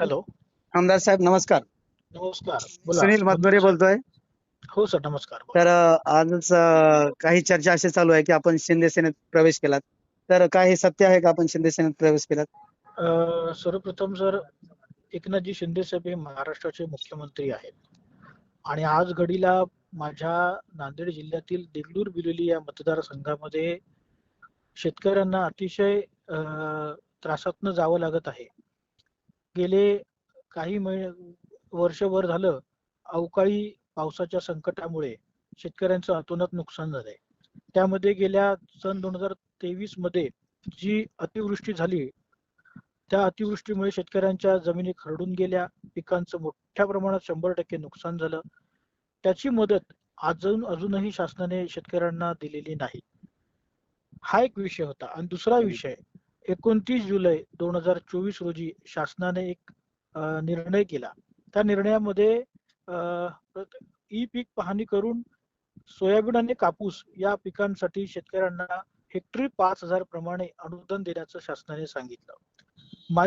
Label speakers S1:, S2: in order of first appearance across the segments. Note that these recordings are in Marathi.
S1: हॅलो.
S2: आमदार साहेब नमस्कार.
S1: नमस्कार. बोला.
S2: सुनील मतबरे बोलतोय.
S1: हो सर नमस्कार. बोला.
S2: तर अ, अ, काही चर्चा अशी चालू आहे की आपण शिंदे सेनेत प्रवेश केलात. तर काय हे सत्य आहे का आपण शिंदे सेनेत प्रवेश केलात?
S1: अं, सर्वप्रथम सर एकनाथजी शिंदे साहेब हे महाराष्ट्राचे मुख्यमंत्री आहेत. आणि आज घडीला माझ्या नांदेड जिल्ह्यातील देगलूर बिलोली या मतदारसंघामध्ये शेतकऱ्यांना अतिशय अं, त्रासातनं जावं लागत आहे. गेले काही महिने वर्षभर झालं अवकाळी पावसाच्या संकटामुळे शेतकऱ्यांचं अतोनात नुकसान झालंय. त्यामध्ये गेल्या सन दोन हजार तेवीसमध्ये जी अतिवृष्टी झाली त्या अतिवृष्टीमुळे शेतकऱ्यांच्या जमिनी खरडून गेल्या पिकांचं मोठ्या प्रमाणात शंभर टक्के नुकसान झालं. त्याची मदत अजून अजूनही शासनाने शेतकऱ्यांना दिलेली नाही. हा एक विषय होता. आणि दुसरा विषय एकोणतीस जुलै दोन हजार चोवीस रोजी शासनाने एक निर्णय केला. त्या निर्णयामध्ये ई पीक पाहणी करून सोयाबीन आणि कापूस या पिकांसाठी शेतकऱ्यांना हेक्टरी पाच हजार प्रमाणे अनुदान देण्याचं शासनाने सांगितलं.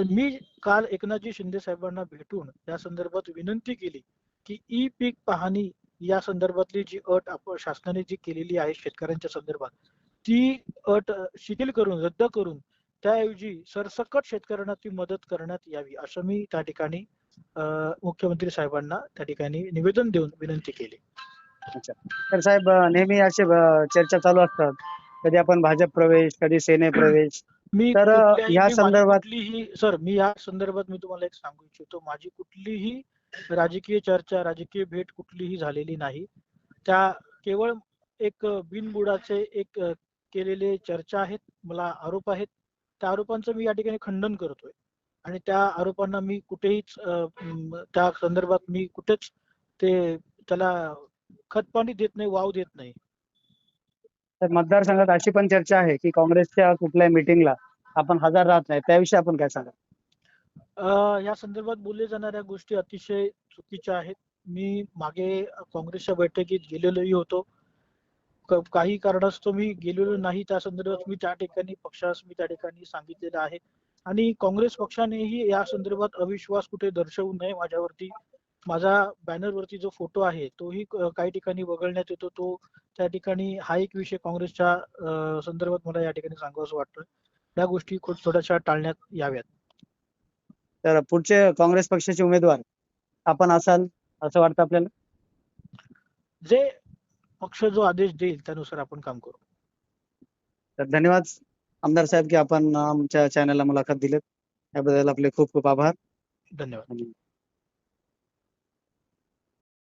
S1: मी काल एकनाथजी शिंदे साहेबांना भेटून या संदर्भात विनंती केली की ई पीक पाहणी या संदर्भातली जी अट आपण शासनाने जी केलेली आहे शेतकऱ्यांच्या संदर्भात ती अट शिथिल करून रद्द करून त्याऐवजी सरसकट शेतकऱ्यांना ती मदत करण्यात यावी असं मी त्या ठिकाणी मुख्यमंत्री साहेबांना त्या ठिकाणी निवेदन देऊन विनंती केली.
S2: तर साहेब नेहमी असे चर्चा चालू असतात. कधी आपण भाजप प्रवेश कधी सेने प्रवेश.
S1: मी
S2: तर, अ,
S1: कुठल्याही-
S2: ह्या
S1: मी माझी
S2: संदर्भात-
S1: कुठलीही सर मी या संदर्भात मी तुम्हाला एक सांगू इच्छितो. माझी कुठलीही राजकीय चर्चा राजकीय भेट कुठलीही झालेली नाही. त्या केवळ एक बिनबुडाचे एक केलेले चर्चा आहेत मला आरोप आहेत. त्या आरोपांचं मी या ठिकाणी खंडन करतोय. आणि त्या आरोपांना मी कुठेहीच त्या संदर्भात मी कुठेच ते त्याला खतपाणी देत नाही वाव देत नाही.
S2: तर मतदारसंघात अशी पण चर्चा आहे की काँग्रेसच्या कुठल्याही मिटिंगला आपण हजर राहत नाही त्याविषयी आपण काय सांगा
S1: अ, या संदर्भात बोलले जाणाऱ्या गोष्टी अतिशय चुकीच्या आहेत. मी मागे काँग्रेसच्या बैठकीत गेलेलोही होतो. काही कारणास्तव मी गेलेलो नाही. त्या संदर्भात मी त्या ठिकाणी पक्षास मी त्या ठिकाणी सांगितलेलं आहे. आणि काँग्रेस पक्षानेही या संदर्भात अविश्वास कुठे दर्शवू नये माझ्यावरती. माझा बॅनरवरती जो फोटो आहे तोही काही ठिकाणी वगळण्यात येतो. तो त्या ठिकाणी हा एक विषय काँग्रेसच्या संदर्भात मला या ठिकाणी सांगावं वाटतं त्या गोष्टी थोड्याशा टाळण्यात याव्यात.
S2: तर पुढचे काँग्रेस पक्षाचे उमेदवार आपण असाल असं वाटतं आपल्याला?
S1: जे पक्ष जो आदेश देईल त्यानुसार आपण काम करू.
S2: तर धन्यवाद आमदार साहेब की आपण आमच्या चॅनलला मुलाखत दिलेत. याबद्दल आपले खूप खूप आभार.
S1: धन्यवाद.